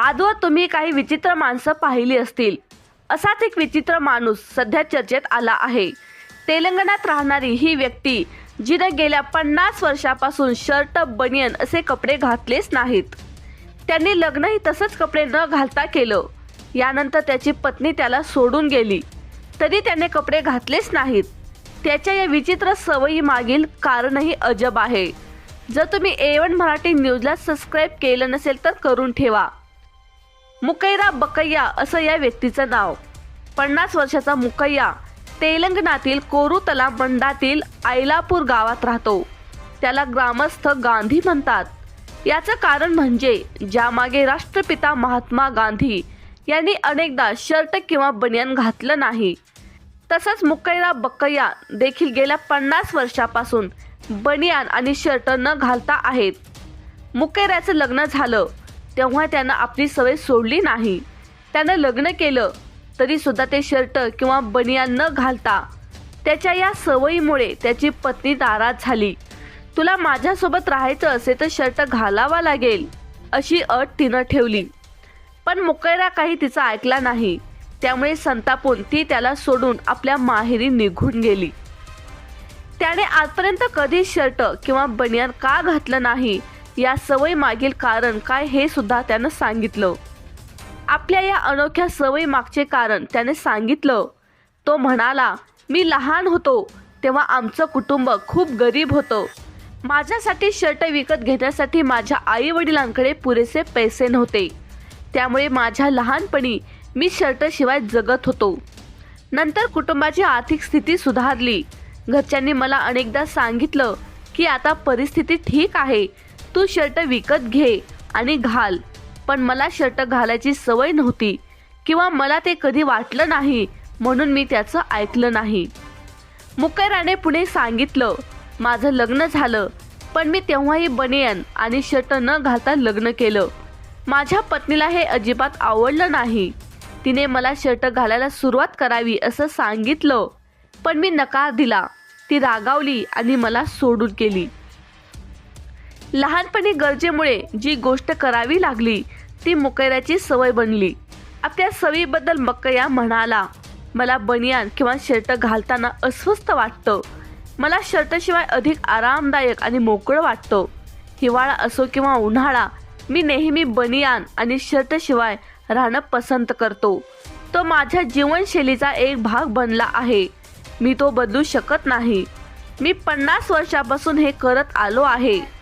आजवर तुम्ही काही विचित्र माणसं पाहिली असतील. असाच एक विचित्र माणूस सध्या चर्चेत आला आहे. तेलंगणात राहणारी ही व्यक्ती जिनं गेल्या पन्नास वर्षापासून शर्ट बनियन असे कपडे घातलेच नाहीत. त्यांनी लग्नही तसंच कपडे न घालता केलं. यानंतर त्याची पत्नी त्याला सोडून गेली. तरी त्याने कपडे घातलेच नाहीत. त्याच्या या विचित्र सवयी मागील कारणही अजब आहे. जर तुम्ही ए वन मराठी न्यूजला सबस्क्राईब केलं नसेल तर करून ठेवा. मुकैरा बकैया असं या व्यक्तीचं नाव. पन्नास वर्षाचा मुकैया तेलंगणातील कोरुतला मंडातील आयलापूर गावात राहतो. त्याला ग्रामस्थ गांधी म्हणतात. याचं कारण म्हणजे ज्यामागे राष्ट्रपिता महात्मा गांधी यांनी अनेकदा शर्ट किंवा बनियान घातलं नाही. तसंच मुकैरा बकैया देखील गेल्या पन्नास वर्षापासून बनियान आणि शर्ट न घालता आहेत. मुकैऱ्याचं लग्न झालं. तेव्हा त्यानं आपली सवय सोडली नाही. त्यानं लग्न केलं तरीसुद्धा ते शर्ट किंवा बनियान न घालता त्याच्या या सवयीमुळे त्याची पत्नी नाराज झाली. तुला माझ्यासोबत राहायचं असेल तर शर्ट घालावा लागेल अशी अट तिनं ठेवली. पण मुकैरा काही तिचा ऐकला नाही. त्यामुळे संतापून ती त्याला सोडून आपल्या माहेरी निघून गेली. त्याने आजपर्यंत कधी शर्ट किंवा बनियान का घातलं नाही? या सवयी मागील कारण काय हे सुद्धा त्यानं सांगितलं. आपल्या या अनोख्या सवयी मागचे कारण त्याने सांगितलं. तो म्हणाला मी लहान होतो तेव्हा आमचं कुटुंब खूप गरीब होतं. माझ्यासाठी शर्ट विकत घेण्यासाठी माझ्या आई वडिलांकडे पुरेसे पैसे नव्हते. त्यामुळे माझ्या लहानपणी मी शर्टशिवाय जगत होतो. नंतर कुटुंबाची आर्थिक स्थिती सुधारली. घरच्यांनी मला अनेकदा सांगितलं की आता परिस्थिती ठीक आहे तू शर्ट विकत घे आणि घाल. पण मला शर्ट घालायची सवय नव्हती किंवा मला ते कधी वाटलं नाही म्हणून मी त्याचं ऐकलं नाही. मुकैराने पुढे सांगितलं माझं लग्न झालं पण मी तेव्हाही बनियन आणि शर्ट न घालता लग्न केलं. माझ्या पत्नीला हे अजिबात आवडलं नाही. तिने मला शर्ट घालायला सुरुवात करावी असं सांगितलं पण मी नकार दिला. ती रागावली आणि मला सोडून गेली. लहानपणी गरजेमुळे जी गोष्ट करावी लागली ती मुकैऱ्याची सवय बनली. आपल्या सवयीबद्दल मकया म्हणाला मला बनियान किंवा शर्ट घालताना अस्वस्थ वाटतं. मला शर्टशिवाय अधिक आरामदायक आणि मोकळं वाटतं. हिवाळा असो किंवा उन्हाळा मी नेहमी बनियान आणि शर्टशिवाय राहणं पसंत करतो. तो माझ्या जीवनशैलीचा एक भाग बनला आहे. मी तो बदलू शकत नाही. मी पन्नास वर्षापासून हे करत आलो आहे.